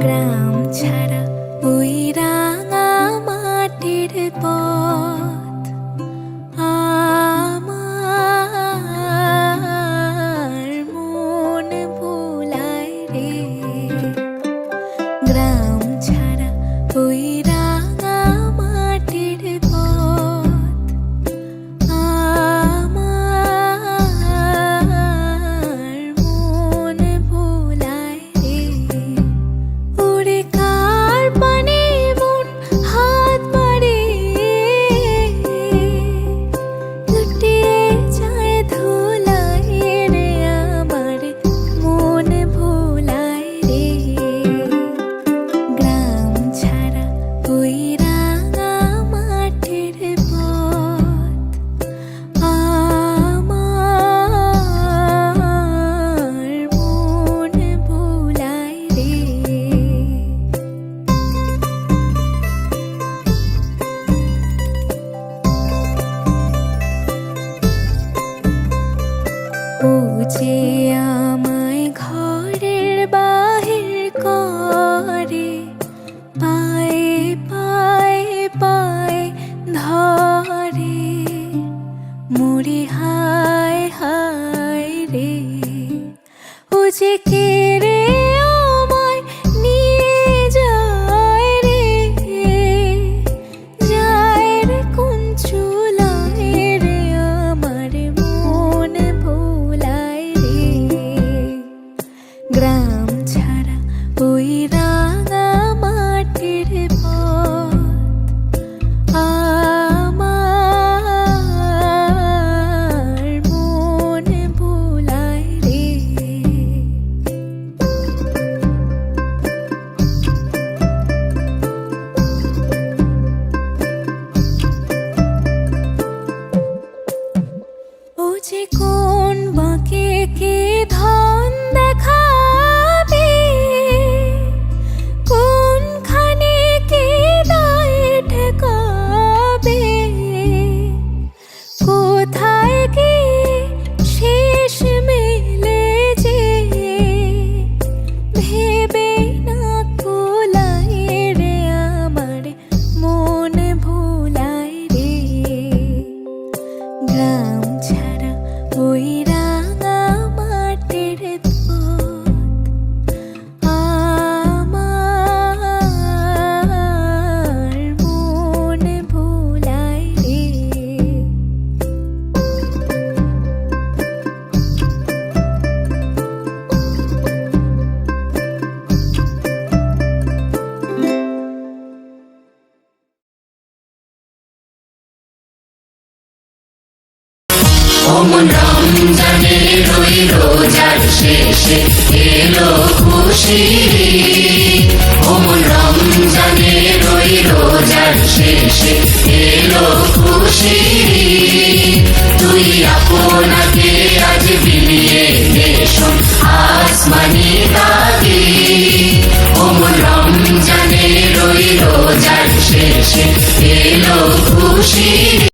গ্রাম ছাড়া ওই যে কোন বাঁকে কে ধর? মন রমজানে রই রোজার শেষে এলো খুশি। ও মন রমজানে রই রোজার শেষে এলো খুশি। তুই আপনাকে আজ বিলিয়ে দেশন আসমানি দাদি ও মন রমজানে রই রোজার শেষে এলো খুশি।